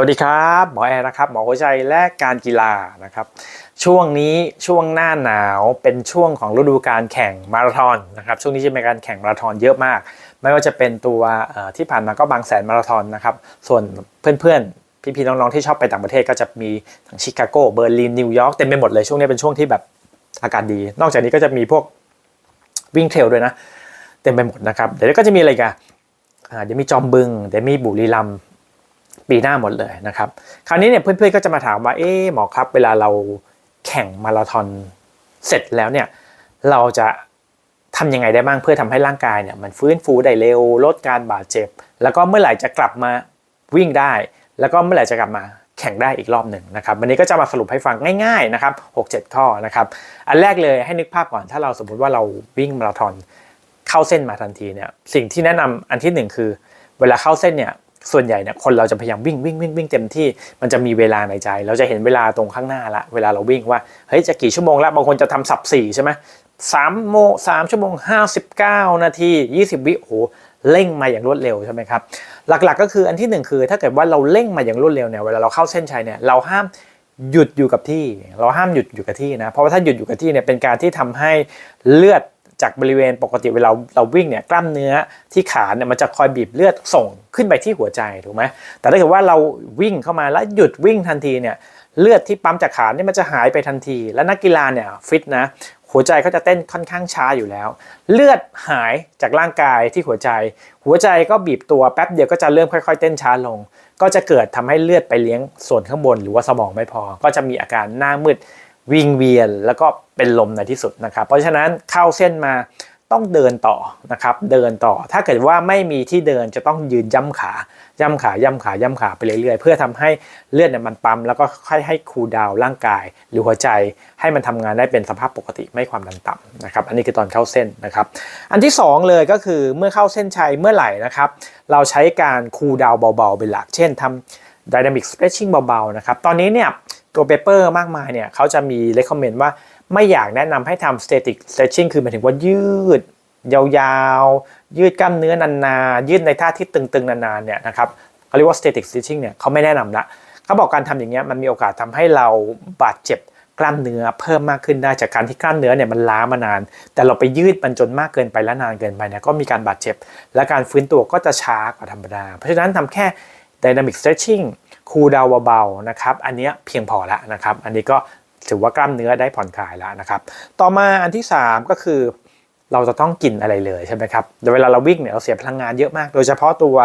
วัสดีครับ หมอแอร์นะครับ หมอหัวใจและการกีฬานะครับ ช่วงนี้ช่วงหน้าหนาวเป็นช่วงของฤดูการแข่งมาราธอนนะครับ ช่วงนี้จะมีการแข่งมาราธอนเยอะมาก ไม่ว่าจะเป็นตัวที่ผ่านมาก็บางแสนมาราธอนนะครับ ส่วนเพื่อนๆ พี่ๆน้องๆที่ชอบไปต่างประเทศก็จะมีทั้งชิคาโกเบอร์ลินนิวยอร์กเต็มไปหมดเลยช่วงนี้เป็นช่วงที่แบบอากาศดี นอกจากนี้ก็จะมีพวกวิ่งเทรลด้วยนะ เต็มไปหมดนะครับเดี๋ยวก็จะมีอะไรกันเดี๋ยวมีจอมบึงเดี๋ยวมีบุรีรัมย์ ปีหน้าหมดเลยนะครับ คราวนี้เนี่ยเพื่อนๆก็จะมาถามว่าเอ๊หมอครับ เวลาเราแข่งมาราธอนเสร็จแล้วเนี่ยเราจะทำยังไงได้บ้างเพื่อทำให้ร่างกายเนี่ยมันฟื้นฟูได้เร็วลดการบาดเจ็บ แล้วก็เมื่อไหร่จะกลับมาวิ่งได้ แล้วก็เมื่อไหร่จะกลับมาแข่งได้อีกรอบหนึ่งนะครับวันนี้ก็จะมาสรุปให้ฟังง่ายๆนะครับ6-7 ข้อนะครับอันแรกเลยให้นึกภาพก่อนถ้าเราสมมุติว่าเราวิ่งมาราธอนเข้าเส้นมาทันทีเนี่ยสิ่งที่แนะนำอันที่หนึ่งคือ เวลาเข้าเส้นเนี่ย ส่วนใหญ่เนี่ยคนเราจะพยายามวิ่งวิ่งวิ่งวิ่งเต็มที่มันจะมีเวลาในใจ เราจะเห็นเวลาตรงข้างหน้าละเวลาเราวิ่งว่าเฮ้ยจะกี่ชั่วโมงล้วบางคนจะทำสับสี่ใช่ไหมสามโมสามชั่วโมงห้าสิบเก้านาทียี่สิบวิโอ้เร่งมาอย่างรวดเร็วใช่ไหมครับหลักๆก็คืออันที่หนึ่งคือถ้าเกิดว่าเราเร่งมาอย่างรวดเร็วเนี่ยเวลาเราเข้าเส้นชัยเนี่ยเราห้ามหยุดอยู่กับที่ เราห้ามหยุดอยู่กับที่นะเพราะว่าถ้าหยุดอยู่กับที่เนี่ยเป็นการที่ทำให้เลือด จากบริเวณปกติเวลาเราวิ่งเนี่ยกล้ามเนื้อที่ขาเนี่ยมันจะคอยบีบเลือดส่งขึ้นไปที่หัวใจถูกไหมแต่ถ้าเกิดว่าเราวิ่งเข้ามาแล้วหยุดวิ่งทันทีเนี่ยเลือดที่ปั๊มจากขาเนี่ยมันจะหายไปทันที และนักกีฬาเนี่ยฟิตนะหัวใจเขาจะเต้นค่อนข้างช้าอยู่แล้ว เลือดหายจากร่างกายที่หัวใจ หัวใจก็บีบตัวแป๊บเดียวก็จะเริ่มค่อย ๆ เต้นช้าลง ก็จะเกิดทำให้เลือดไปเลี้ยงส่วนข้างบน หรือว่าสมองไม่พอ ก็จะมีอาการหน้ามืด วิงเวียนแล้วก็เป็นลมในที่สุดนะครับ เพราะฉะนั้นเข้าเส้นมาต้องเดินต่อนะครับ เดินต่อถ้าเกิดว่าไม่มีที่เดินจะต้องยืนย่ำขา ย่ำขาย่ำขาย่ำขาไปเรื่อยๆ เพื่อทำให้เลือดเนี่ยมันปั๊มแล้วก็ค่อยให้คูลดาวน์ร่างกาย หรือหัวใจให้มันทำงานได้เป็นสภาพปกติไม่ความดันต่ำนะครับ อันนี้คือตอนเข้าเส้นนะครับ อันที่สองเลยก็คือเมื่อเข้าเส้นชัยเมื่อไหร่นะครับ เราใช้การคูลดาวน์เบาๆเป็นหลัก เช่นทำ dynamic stretching เบาๆนะครับ ตอนนี้เนี่ย ตัวเปเปอร์มากมายเนี่ยเขาจะมี recommend ว่าไม่อยากแนะนำให้ทำ static stretching คือหมายถึงว่ายืด ยาวๆ ยืดกล้ามเนื้อนานๆยืดในท่าที่ตึงๆ นานๆเนี่ยนะครับเขาเรียกว่า static stretching เนี่ยเขาไม่แนะนำละเขาบอกการทำอย่างเงี้ยมันมีโอกาสทำให้เราบาดเจ็บกล้ามเนื้อเพิ่มมากขึ้นได้จากการที่กล้ามเนื้อเนี่ยมันล้ามานาน แต่เราไปยืดมันจนมากเกินไปและนานเกินไปเนี่ยก็มีการบาดเจ็บ และการฟื้นตัวก็จะช้ากว่าธรรมดา เพราะฉะนั้นทำแค่ dynamic stretching คูลดาวเบาๆนะครับ อันนี้เพียงพอแล้วนะครับ อันนี้ก็ถือว่ากล้ามเนื้อได้ผ่อนคลายแล้วนะครับ ต่อมาอันที่ 3 ก็คือเราจะต้องกินอะไรเลยใช่ไหมครับเวลาเราวิ่งเนี่ยเราเสียพลังงานเยอะมาก โดยเฉพาะตัว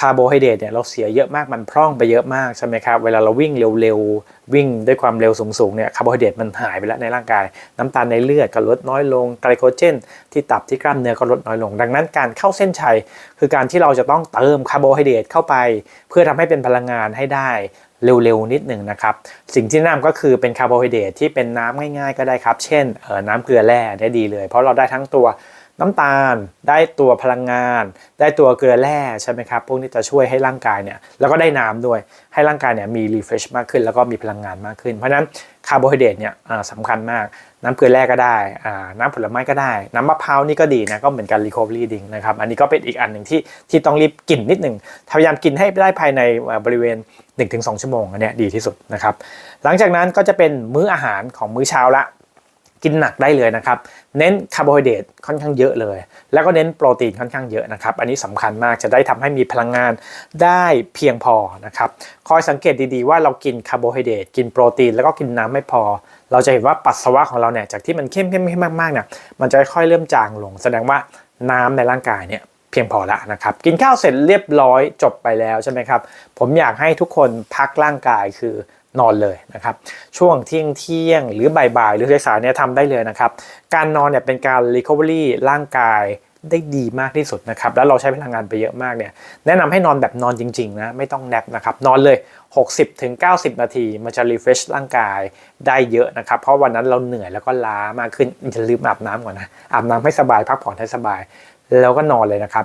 คาร์โบไฮเดรตเนี่ยเราเสียเยอะมากมันพร่องไปเยอะมากใช่ไหมครับเวลาเราวิ่งเร็วๆวิ่งด้วยความเร็วสูงๆเนี่ยคาร์โบไฮเดรตมันหายไปแล้วในร่างกาย น้ำตาลในเลือดก็ลดน้อยลงไกลโคเจน ที่ตับที่กล้ามเนื้อก็ลดน้อยลง ดังนั้นการเข้าเส้นชัย คือการที่เราจะต้องเติมคาร์โบไฮเดรตเข้าไป เพื่อทำให้เป็นพลังงานให้ได้เร็วๆนิดหนึ่งนะครับ สิ่งที่นะนำก็คือเป็นคาร์โบไฮเดรตที่เป็นน้ำง่ายๆ ก็ได้ครับ เช่นเอ่อน้ำเกลือแร่ได้ดีเลย เพราะเราได้ทั้งตัว น้ำตาล ได้ตัวพลังงาน ได้ตัวเกลือแร่ใช่ไหมครับ พวกนี้จะช่วยให้ร่างกายเนี่ยแล้วก็ได้น้ำด้วย ให้ร่างกายเนี่ยมีรีเฟรชมากขึ้น แล้วก็มีพลังงานมากขึ้น เพราะฉะนั้นคาร์โบไฮเดรตเนี่ยสำคัญมาก น้ำเกลือแร่ก็ได้ น้ำผลไม้ก็ได้ น้ำมะพร้าวนี่ก็ดีนะ ก็เหมือนกัน recovery drink นะครับ อันนี้ก็เป็นอีกอันหนึ่งที่ที่ต้องรีบกินนิดหนึ่งพยายามกินให้ได้ภายในบริเวณ 1-2 ชั่วโมงอันนี้ดีที่สุดนะครับ หลังจากนั้นก็จะเป็นมื้ออาหารของมื้อเช้าละ กินหนักได้เลยนะครับ เน้นคาร์โบไฮเดรตค่อนข้างเยอะเลย แล้วก็เน้นโปรตีนค่อนข้างเยอะนะครับ อันนี้สำคัญมากจะได้ทำให้มีพลังงานได้เพียงพอนะครับ คอยสังเกตดีๆว่าเรากินคาร์โบไฮเดรตกินโปรตีนแล้วก็กินน้ำไม่พอ เราจะเห็นว่าปัสสาวะของเราเนี่ยจากที่มันเข้มเข้มมากๆเนี่ยมันจะค่อยๆเริ่มจางลง แสดงว่าน้ำในร่างกายเนี่ยเพียงพอแล้วนะครับ กินข้าวเสร็จเรียบร้อยจบไปแล้วใช่ไหมครับ ผมอยากให้ทุกคนพักร่างกายคือ นอนเลยนะครับช่วงเที่ยงเที่ยงหรือบ่ายๆหรือสายๆเนี่ยทำได้เลยนะครับการนอนเนี่ยเป็นการ recovery ร่างกายได้ดีมากที่สุดนะครับแล้วเราใช้พลังงานไปเยอะมากเนี่ยแนะนำให้นอนแบบนอนจริงๆนะไม่ต้องแนบนะครับนอนเลย 60-90 นาทีมันจะ refresh ร่างกายได้เยอะนะครับ เพราะวันนั้นเราเหนื่อยแล้วก็ล้ามากขึ้นอย่าลืมอาบน้ำก่อนนะอาบน้ำให้สบายพักผ่อนให้สบาย แล้วก็นอนเลยนะครับ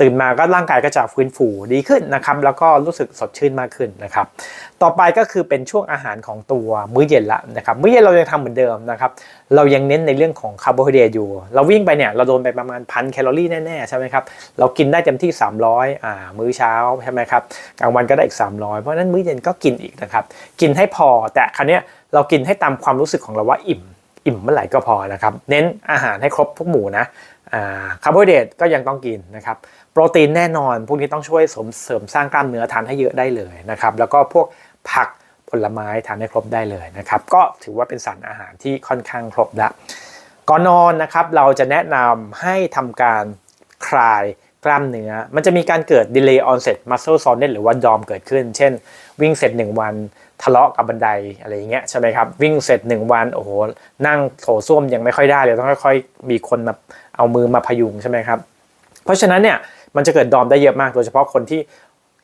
ตื่นมาก็ร่างกายก็จะฟื้นฟูดีขึ้นนะครับแล้วก็รู้สึกสดชื่นมากขึ้นนะครับต่อไปก็คือเป็นช่วงอาหารของตัวมื้อเย็นละนะครับมื้อเย็นเรายังทำเหมือนเดิมนะครับเรายังเน้นในเรื่องของคาร์โบไฮเดรตอยู่ เราวิ่งไปเนี่ยเราโดนไปประมาณพันแคลอรี่แน่ๆใช่ไหมครับเรากินได้เต็มที่ 300อ่ามื้อเช้าใช่ไหมครับกลางวันก็ได้อีก 300 เพราะนั้นมื้อเย็นก็กินอีกนะครับกินให้พอแต่ครั้นี้ยเรากินให้ตามความรู้สึกของเราว่าอิ่มอิ่มเมื่อไหร่ก็พอนะครับ เน้นอาหารให้ครบทุกหมู่นะ คาร์โบไฮเดรตก็ยังต้องกินนะครับโปรตีนแน่นอนพวกนี้ต้องช่วยเสริมเสริมสร้างกล้ามเนื้อทานให้เยอะได้เลยนะครับแล้วก็พวกผักผลไม้ทานให้ครบได้เลยนะครับก็ถือว่าเป็นสารอาหารที่ค่อนข้างครบละก่อนนอนนะครับเราจะแนะนำให้ทำการคลายกล้ามเนื้อ มันจะมีการเกิด delay onset muscle soreness หรือว่าดอมเกิดขึ้น เช่น วิ่งเสร็จ 1 วัน ทะเลาะกับบันไดอะไรอย่างเงี้ยใช่ไหมครับวิ่งเสร็จ 1 วันโอ้โหนั่งโถส้วมยังไม่ค่อยได้เลยต้องค่อยๆมีคนมาเอามือมาพยุงใช่ไหมครับเพราะฉะนั้นเนี่ยมันจะเกิดดอมได้เยอะมาก โดยเฉพาะคนที่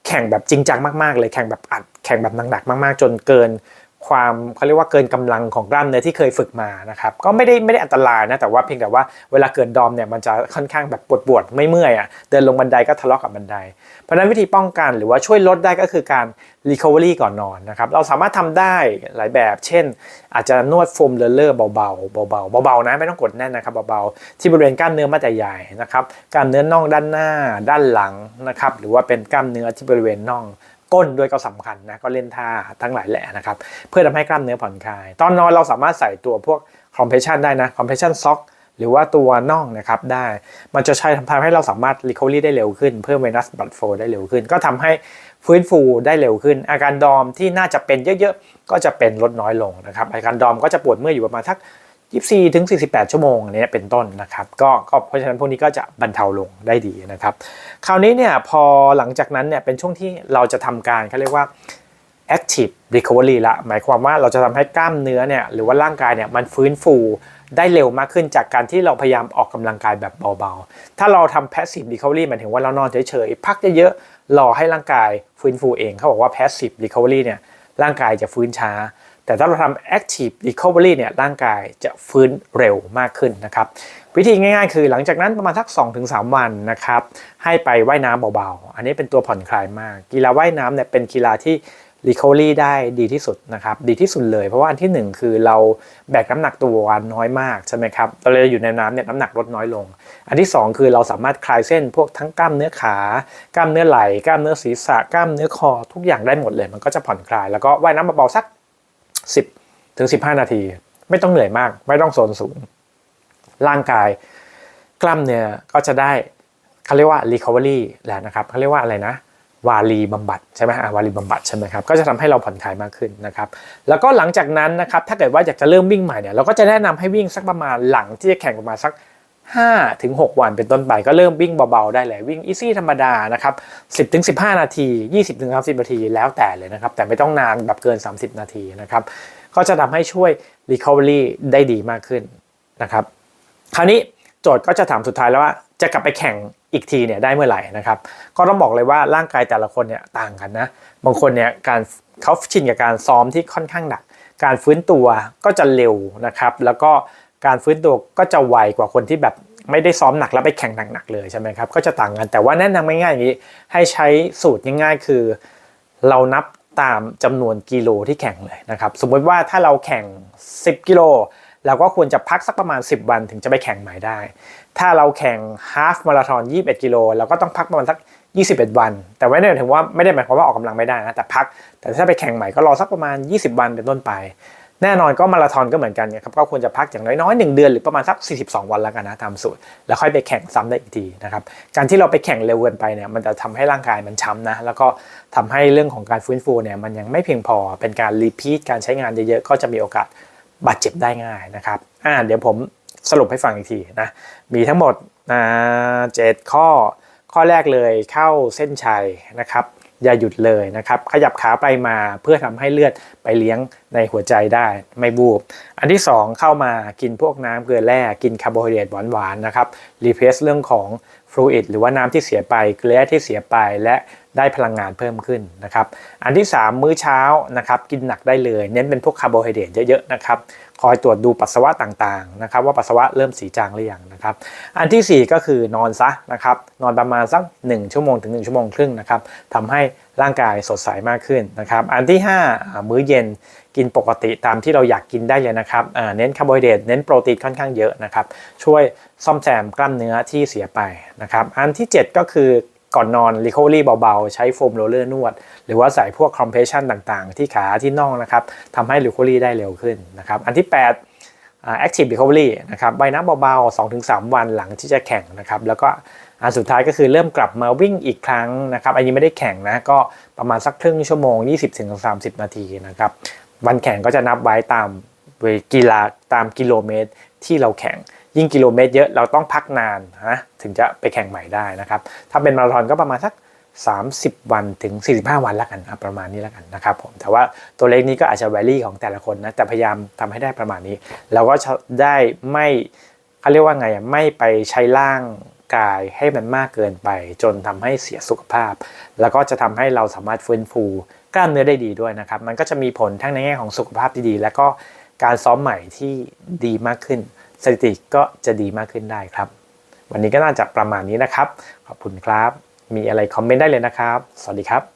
แข่งแบบจริงจังมากๆเลยแข่งแบบอัดแข่งแบบหนักๆมาก ๆ จนเกิน ความเขาเรียกว่าเกินกำลังของกล้ามเนื้อที่เคยฝึกมานะครับก็ไม่ได้ไม่ได้อันตรายนะแต่ว่าเพียงแต่ว่าเวลาเกิดดอมเนี่ยมันจะค่อนข้างแบบปวดปวดไม่เมื่อยอะเดินลงบันไดก็ทะเลาะกับบันได เพราะนั้นวิธีป้องกันหรือว่าช่วยลดได้ก็คือการ recovery ก่อนนอนนะครับเราสามารถทำได้หลายแบบ เช่น อาจจะนวดโฟมเลอร์เบาๆเบาๆเบาๆนะไม่ต้องกดแน่นนะครับเบาๆที่บริเวณกล้ามเนื้อมัดใหญ่ๆนะครับกล้ามเนื้อน่องด้านหน้าด้านหลังนะครับหรือว่าเป็นกล้ามเนื้อที่บริเวณน่อง ก้นด้วยก็สำคัญนะก็เล่นท่าทั้งหลายแหละนะครับเพื่อทำให้กล้ามเนื้อผ่อนคลาย ตอนนอนเราสามารถใส่ตัวพวก compression ได้นะ compression sock หรือว่าตัวน่องนะครับได้ มันจะใช้ทำให้เราสามารถ recovery ได้เร็วขึ้น เพิ่ม venous blood flow ได้เร็วขึ้น ก็ทำให้ฟื้นฟูได้เร็วขึ้น อาการดอมที่น่าจะเป็นเยอะๆ ก็จะเป็นลดน้อยลงนะครับอาการดอมก็จะปวดเมื่อยอยู่ประมาณทัก 24ถึง48 ชั่วโมงอันนี้เป็นต้นนะครับก็ก็เพราะฉะนั้นพวกนี้ก็จะบรรเทาลงได้ดีนะครับคราวนี้เนี่ยพอหลังจากนั้นเนี่ยเป็นช่วงที่เราจะทำการเขาเรียกว่า active recovery ละหมายความว่าเราจะทำให้กล้ามเนื้อเนี่ยหรือว่าร่างกายเนี่ยมันฟื้นฟูได้เร็วมากขึ้นจากการที่เราพยายามออกกำลังกายแบบเบาๆ ถ้าเราทำ passive recovery หมายถึงว่าเรานอนเฉยๆ พักเยอะๆ รอให้ร่างกายฟื้นฟูเอง เขาบอกว่า passive recovery เนี่ยร่างกายจะฟื้นช้า แต่ถ้าเราทำ active recovery เนี่ยร่างกายจะฟื้นเร็วมากขึ้นนะครับ วิธีง่ายๆ คือหลังจากนั้นประมาณสัก 2-3 วันนะครับ ให้ไปว่ายน้ำเบาๆ อันนี้เป็นตัวผ่อนคลายมาก กีฬาว่ายน้ำเนี่ยเป็นกีฬาที่ recovery ได้ดีที่สุดนะครับ ดีที่สุดเลย เพราะว่าอันที่ 1 คือเราแบกน้ำหนักตัวน้อยมากใช่ไหมครับเราเลยอยู่ในน้ำเนี่ยน้ำหนักลดน้อยลง อันที่ 2 คือเราสามารถคลายเส้นพวกทั้งกล้ามเนื้อขากล้ามเนื้อไหล่กล้ามเนื้อศีรษะกล้ามเนื้อคอทุกอย่างได้หมดเลย มันก็จะผ่อนคลายแล้วก็ว่ายน้ำเบาๆสัก 10ถึง15 นาที ไม่ต้องเหนื่อยมาก ไม่ต้องโซนสูง ร่างกาย กล้ามเนื้อก็จะได้เขาเรียกว่า recovery แล้วนะครับเขาเรียกว่าอะไรนะวารีบำบัดใช่ไหมอาวารีบำบัดใช่ไหมครับก็จะทำให้เราผ่อนคลายมากขึ้นนะครับแล้วก็หลังจากนั้นนะครับถ้าเกิดว่าอยากจะเริ่มวิ่งใหม่เนี่ยเราก็จะแนะนำให้วิ่งสักประมาณหลังที่จะแข่งประมาณสัก 5ถึง6วันเป็นต้นไปก็เริ่มวิ่งเบาๆได้เลยวิ่งอีซี่ธรรมดานะครับ10ถึง15 นาที 20ถึง30 นาทีแล้วแต่เลยนะครับ แต่ไม่ต้องนานแบบเกิน 30 นาทีนะครับก็จะทำให้ช่วย recovery ได้ดีมากขึ้นนะครับคราวนี้โจทย์ก็จะถามสุดท้ายแล้วว่าจะกลับไปแข่งอีกทีเนี่ยได้เมื่อไหร่นะครับ ก็ต้องบอกเลยว่าร่างกายแต่ละคนเนี่ยต่างกันนะบางคนเนี่ยการเขาชินกับการซ้อมที่ค่อนข้างหนัก การฟื้นตัวก็จะเร็วนะครับ แล้วก็ การฟื้นตัวก็จะไวกว่าคนที่แบบไม่ได้ซ้อมหนักแล้วไปแข่งหนักๆเลยใช่ไหมครับก็จะต่างกันแต่ว่าแนะนำง่ายๆอย่างนี้ให้ใช้สูตรง่ายๆ คือ เรานับตามจำนวนกิโลที่แข่งเลยนะครับสมมติว่าถ้าเราแข่ง 10 กิโลเราก็ควรจะพักสักประมาณ 10 วันถึงจะไปแข่งใหม่ได้ ถ้าเราแข่งฮาฟมาราธอน21 กิโลเราก็ต้องพักประมาณสัก 21 วัน แต่ไม่ได้หมายถึงว่าไม่ได้หมายความว่าออกกำลังไม่ได้นะแต่พัก แต่ถ้าไปแข่งใหม่ก็รอสักประมาณ 20 วันเป็นต้นไป แน่นอนก็มาราธอนก็เหมือนกันนะครับก็ควรจะพักอย่างน้อยๆ1เดือนหรือประมาณสัก 42 วันแล้วกันนะตามสูตร แล้วค่อยไปแข่งซ้ำได้อีกทีนะครับการที่เราไปแข่งเร็วเกินไปเนี่ยมันจะทำให้ร่างกายมันช้ำนะแล้วก็ทำให้เรื่องของการฟื้นฟูเนี่ยมันยังไม่เพียงพอเป็นการรีพีทการใช้งานเยอะๆก็จะมีโอกาสบาดเจ็บได้ง่ายนะครับอ่าเดี๋ยวผมสรุปให้ฟังอีกทีนะมีทั้งหมดเจ็ดข้อข้อแรกเลยเข้าเส้นชัยนะครับ อย่าหยุดเลยนะครับ ขยับขาไปมาเพื่อทำให้เลือดไปเลี้ยงในหัวใจได้ไม่บูบ อันที่ 2 เข้ามากินพวกน้ำเกลือแร่กินคาร์โบไฮเดรตหวานๆนะครับรีเพสเรื่องของฟลูอิดหรือว่าน้ำที่เสียไปเกลือที่เสียไปและ ได้พลังงานเพิ่มขึ้นนะครับ อันที่ 3 มื้อเช้านะครับกินหนักได้เลย เน้นเป็นพวกคาร์โบไฮเดรตเยอะๆนะครับคอยตรวจดูปัสสาวะต่างๆนะครับว่าปัสสาวะเริ่มสีจางหรือยังนะครับ อันทีสี่4 ก็คือนอนซะนะครับนอนประมาณสัก 1 ชั่วโมงถึง 1 ชั่วโมงครึ่งนะครับทำให้ร่างกายสดใสมากขึ้นนะครับอันที่5อ่ามื้อเย็นกินปกติตามที่เราอยากกินได้เลยนะครับเน้นคาร์โบไฮเดรตเน้นโปรตีนค่อนข้างเยอะนะครับช่วยซ่อมแซมกล้ามเนื้อที่เสียไปนะครับอันที่ 7 ก็คือ ก่อนนอน recovery เบาๆ ใช้โฟมโรลเลอร์นวด หรือว่าใส่พวก compression ต่างๆ ที่ขาที่น่องนะครับทำให้ recovery ได้เร็วขึ้นนะครับ อันที่8อ่า active recovery นะครับใบน้ำเบาๆ 2-3 วันหลังที่จะแข่งนะครับ แล้วก็อันสุดท้ายก็คือเริ่มกลับมาวิ่งอีกครั้งนะครับอันนี้ไม่ได้แข่งนะก็ประมาณสักครึ่งชั่วโมง 20-30 นาทีนะครับวันแข่งก็จะนับไว้ตามเวกีฬาตามกิโลเมตรที่เราแข่ง ยิ่งกิโลเมตรเยอะเราต้องพักนานนะถึงจะไปแข่งใหม่ได้นะครับ ถ้าเป็นมาราธอนก็ประมาณสัก 30 วันถึง 45 วันแล้วกันประมาณนี้แล้วกันนะครับผมแต่ว่าตัวเลขนี้ก็อาจจะแวรี่ของแต่ละคนนะแต่พยายามทำให้ได้ประมาณนี้แล้วก็ได้ไม่เขาเรียกว่าไงอะไม่ไปใช้ร่างกายให้มันมากเกินไป จนทำให้เสียสุขภาพ แล้วก็จะทำให้เราสามารถฟื้นฟูกล้ามเนื้อได้ดีด้วยนะครับ มันก็จะมีผลทั้งในแง่ของสุขภาพที่ดี และก็การซ้อมใหม่ที่ดีมากขึ้น สถิติก็จะดีมากขึ้นได้ครับ วันนี้ก็น่าจะประมาณนี้นะครับ ขอบคุณครับ มีอะไรคอมเมนต์ได้เลยนะครับ สวัสดีครับ